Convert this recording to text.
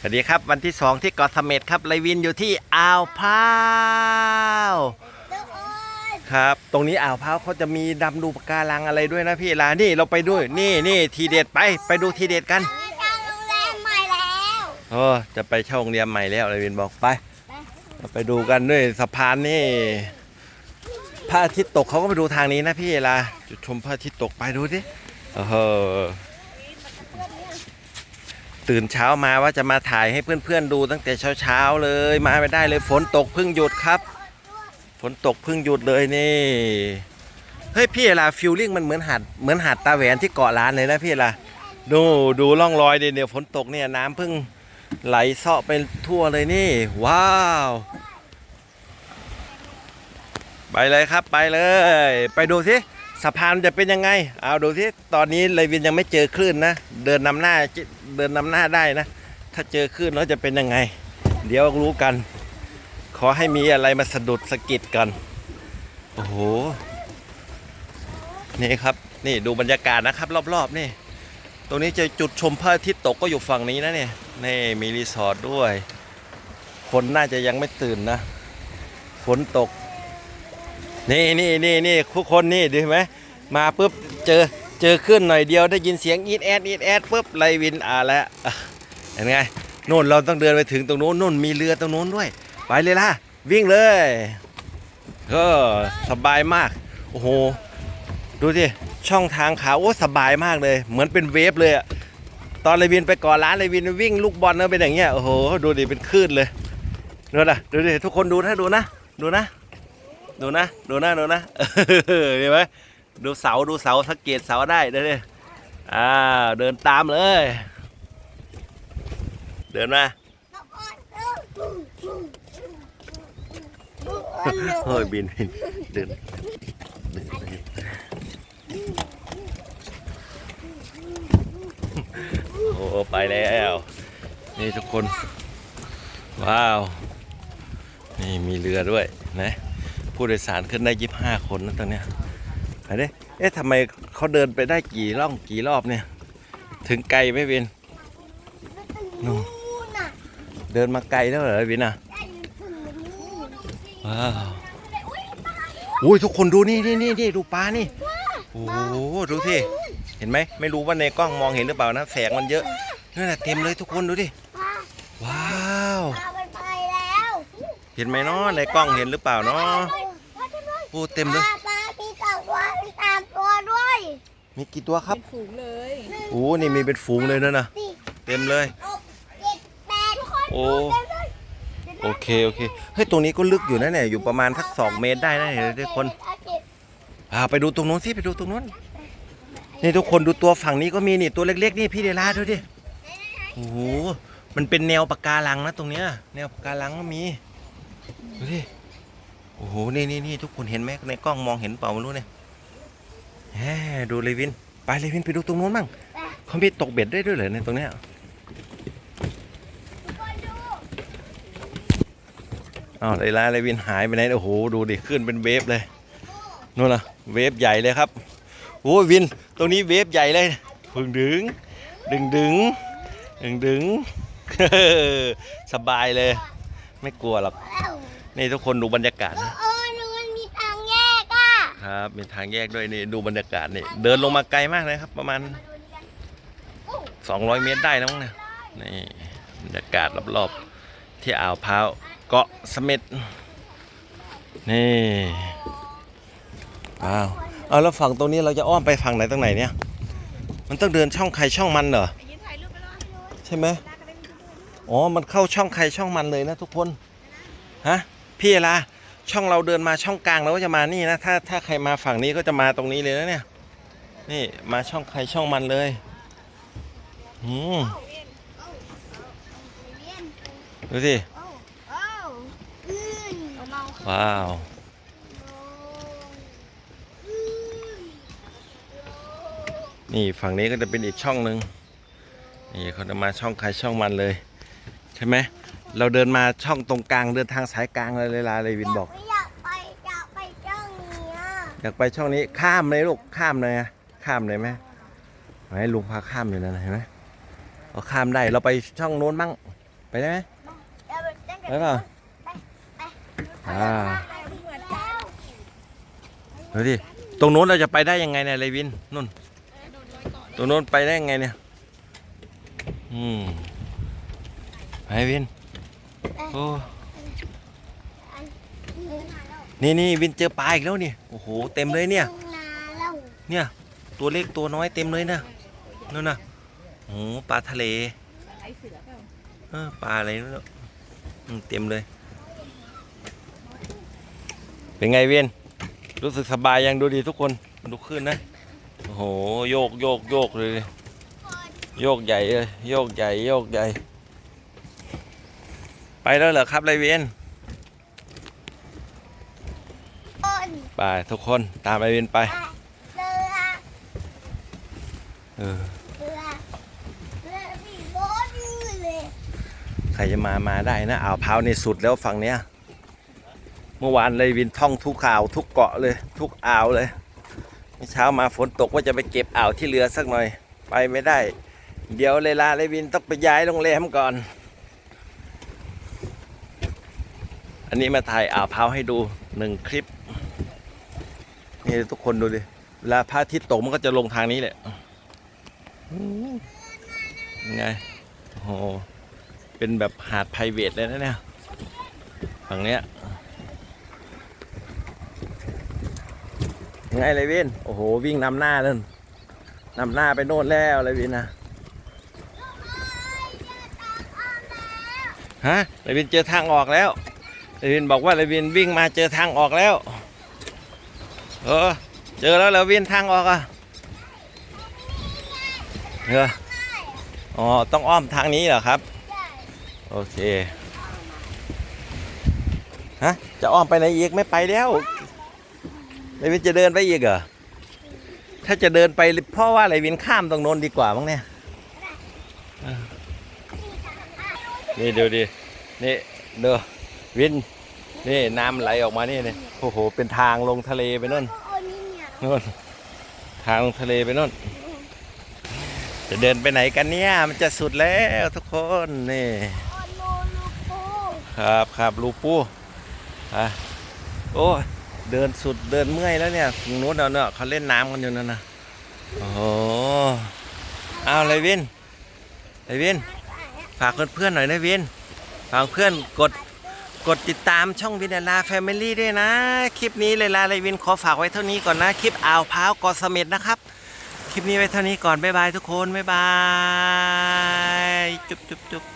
สวัสดีครับวันที่สองที่เกาะเสม็ดครับไลวินอยู่ที่อ่าวพร้าวครับ ตรงนี้อ่าวพร้าวเขาจะมีดำดูปะการังอะไรด้วยนะพี่ลานี่เราไปด้วยนี่นี่ทีเด็ดไปไปดูทีเด็ดกันมีการโรงแรมใหม่แล้วโอ้จะไปเช่าโรงเรียนใหม่แล้วไลวินบอกไปเราไปดูกันด้วยสะพานนี่พระอาทิตย์ตกเขาก็ไปดูทางนี้นะพี่ลาจุดชมพระอาทิตย์ตกไปดูดิโอ้โห ตื่นเช้ามาว่าจะมาถ่ายให้เพื่อนๆดูตั้งแต่เช้าๆเลยมาไม่ได้เลยฝนตกเพิ่งหยุดครับ ฝนตกเพิ่งหยุดเลยนี่เฮ้ยพี่ลาฟิลลิ่งมันเหมือนหาดเหมือนหาดตาแหวนที่เกาะล้านเลยนะพี่ลาดูดูร่องรอยดิเนี่ยวฝนตกเนี่ยน้ำเพิ่งไหลเซาะไปทั่วเลยนี่ ว้าว ไปเลยครับไปเลย ไปดูสิ สะพานจะเป็นยังไง เอาดูสิตอนนี้เลยวินยังไม่เจอคลื่นนะ เดินนำหน้าเดินนำหน้าได้นะ ถ้าเจอคลื่นแล้วจะเป็นยังไง เดี๋ยวรู้กัน ขอให้มีอะไรมาสะดุดสะกิดกัน โอ้โห นี่ครับ นี่ดูบรรยากาศนะครับ รอบๆนี่ ตรงนี้จะจุดชมพระอาทิตย์ตกก็อยู่ฝั่งนี้นะเนี่ย นี่มีรีสอร์ทด้วย คนน่าจะยังไม่ตื่นนะ ฝนตก นี่นี่นี่นี่ทุกคนนี่ดูไหมมาปุ๊บเจอเจอขึ้นหน่อยเดียวได้ยินเสียงอีดแอดอีดแอดปุ๊บไลวินอ่าแล้วอะเห็นไงโน่นเราต้องเดินไปถึงตรงโน้นโน่นมีเรือตรงโน้นด้วย ไปเลยล่ะ วิ่งเลยก็สบายมาก โอ้โห ดูสิช่องทางขาโอ้สบายมากเลย เหมือนเป็นเวฟเลยอะตอนเลวินไปก่อร้านเลวินวิ่งลูกบอลเนอะเป็นอย่างเงี้ยโอ้โหดูดิเป็นคลื่นเลยดูนะดูดิทุกคนดูนะดูนะดูนะ ดูนะ ดูนะดูนะเห็นไหมดูเสาดูเสาสังเกตเสาได้เด้อดิอ่าเดินตามเลย เดินมาเฮ้ยบินบินเดินโอ้ไปแล้ว นี่ทุกคน ว้าว นี่มีเรือด้วยนะ ผู้โดยสารขึ้นได้ยี่ห้าคนนะตอนเนี้ยไปดิเอ๊ะทำไมเขาเดินไปได้กี่ร่องกี่รอบเนี่ย ถึงไกลไหมวินนู่นเดินมาไกลแล้วเหรอวินอะว้าวอุ้ยทุกคนดูนี่นี่นี่นี่ดูปลานี่โอ้โหดูสิเห็นไหมไม่รู้ว่าในกล้องมองเห็นหรือเปล่านะแสงมันเยอะนั่นแหละเต็มเลยทุกคนดูดิว้าวปลามันไปแล้วเห็นไหมเนาะในกล้องเห็นหรือเปล่าเนาะโอ้เต็มปเลยลาปลามีสองตัวมีสามตัวด้วยมีกี่ตัวครับ เป็นฝูงเลยโอ้นี่มีเป็นฝูงเลยนะนะสี่เต็มเลย หกเจ็ดแปดโอ้โอเคโอเค เฮ้ยตรงนี้ก็ลึกอยู่นะเนี่ยอยู่ประมาณทักสองเมตรได้นะเห็นไหมทุกคนพาไปดูตรงนู้นสิไปดูตรงนู้น นี่ทุกคนดูตัวฝั่งนี้ก็มีนี่ตัวเล็กๆนี่พี่เดลาดูดิโอ้โหมันเป็นแนวปะการังนะตรงเนี้ยแนวปะการังก็มีดูดิ โอ้โห นี่นี่นี่ทุกคนเห็นไหมในกล้องมองเห็นเปล่าไม่รู้เนี่ยแหมดูเลวิน ไปเลวินไปดูตรงนู้นบ้างเขามีตกเบ็ดได้ด้วยเหรอในตรงเนี้ยอ้าวเลลาเลวินหายไปไหน โอ้โห ดูดิ ขึ้นเป็นเวฟเลย นู่นนะเวฟใหญ่เลยครับ โอ้ยวิน ตรงนี้เวฟใหญ่เลยพึงดึง ดึงดึง ดึงดึง สบายเลย ไม่กลัวหรอก นี่ทุกคนดูบรรยากาศนะเออนึกมันมีทางแยกอะครับมีทางแยกด้วยนี่ดูบรรยากาศนี่เดินลงมาไกลมากเลยครับ ประมาณ 200 เมตรได้แล้วมั้งเนี่ยนี่บรรยากาศรอบๆที่อ่าวพร้าวเกาะเสม็ดนี่ว้าวเอาแล้วฝั่งตรงนี้เราจะอ้อมไปฝั่งไหนตรงไหนเนี่ย มันต้องเดินช่องใครช่องมันเหรอใช่ไหมอ๋อ มันเข้าช่องใครช่องมันเลยนะทุกคน ฮะ พี่เอลาช่องเราเดินมาช่องกลางเราก็จะมานี่นะ ถ้าถ้าใครมาฝั่งนี้ก็จะมาตรงนี้เลยนะเนี่ย นี่มาช่องใครช่องมันเลยอืมดูสิว้าวนี่ฝั่งนี้ก็จะเป็นอีกช่องหนึ่งนี่เขาจะมาช่องใครช่องมันเลย ใช่ไหม เราเดินมาช่องตรงกลางเดินทางสายกลางเลยเลยลาเลยวินบอกไม่อยากไปอยากไปเจ้านี้อะอยากไปช่องนี้ข้ามเลยลูกข้ามเลยนะข้ามเลยไหมไหนลุงพาข้ามอยู่นั่นนะเห็นไหมเราข้ามได้เราไปช่องโน้นบ้างได้ไหมเดี๋ยวเต้นกันไปเปล่าไปไปอ่าดูดิตรงโน้นเราจะไปได้ยังไงเนี่ยเลวินนู่น ตรงโน้นไปได้ยังไงเนี่ยอืมไปวิน โอ้นี่นี่วินเจอปลาอีกแล้วนี่โอ้โหเต็มเลยเนี่ย เนี่ย ตัวเล็กตัวน้อยเต็มเลยนะนู่นนะโอ้ปลาทะเลเออปลาอะไรนู่นน่ะอืมเต็มเลย เป็นไงเวียนรู้สึกสบายยังดูดีทุกคนดูขึ้นนะโอ้โหโยกโยกโยกเลย โยกใหญ่เลยโยกใหญ่โยกใหญ่ ไปแล้วเหรอครับไรเวียนนไปทุกคนตามไรเวียนไปเออใครจะมามาได้นะอ่าวพร้าวในสุดแล้วฝั่งเนี้ยเมื่อวานเลยวินท่องทุกอ่าวทุกเกาะเลย ทุกอ่าวเลยเมื่อเช้ามาฝนตกว่าจะไปเก็บอ่าวที่เรือสักหน่อย ไปไม่ได้ เดี๋ยวเลยลาเลยวินต้องไปย้ายโรงแรมก่อน อันนี้มาถ่ายอ่าวพร้าวให้ดูหนึ่งคลิป นี่ทุกคนดูดิ เวลาพระอาทิตย์ตกมันก็จะลงทางนี้แหละยังไง โอ้โห เป็นแบบหาดไพรเวทเลยนะเนี่ยฝั่งเนี้ยังไงเลยวินโอ้โห วิ่งนำหน้าเลยนำหน้าไปโน่นแล้วเลยวินนะฮะเลยวินเจอทางออกแล้ว เลยวินบอกว่าเลยวินวิ่งมาเจอทางออกแล้ว เออ เจอแล้วเหรอวินทางออกอะเอออ๋อ ต้องอ้อมทางนี้เหรอครับ โอเคฮะจะอ้อมไปไหนอีกไม่ไปแล้วเลวินจะเดินไปอีกเหรอถ้าจะเดินไปเพราะว่าเลวินข้ามตรงโน้นดีกว่ามั้งเนี่ยนี่ดูดินี่ดู วิน นี่น้ำไหลออกมานี่เนี่ยโอ้โห เป็นทางลงทะเลไปนู่นนู่นทางลงทะเลไปนู่น จะเดินไปไหนกันเนี่ย มันจะสุดแล้วทุกคนนี่ครับครับลูปูอะโอ้เดินสุดเดินเมื่อยแล้วเนี่ยตรงนู้นเนาะเนาะเขาเล่นน้ำกันอยู่นั่นนะโอ้โหเอาเลยวินเลยวิน ฝากเพื่อนๆหน่อยนะวิน ฝากเพื่อนกด กดติดตามช่องวินดาราแฟมิลี่ด้วยนะ คลิปนี้เลยลาเลยวินขอฝากไว้เท่านี้ก่อนนะ คลิปอ่าวพร้าวเกอเสม็ดนะครับ คลิปนี้ไว้เท่านี้ก่อน บ๊ายบายทุกคน บ๊ายบาย จุ๊บจุ๊บจุ๊บ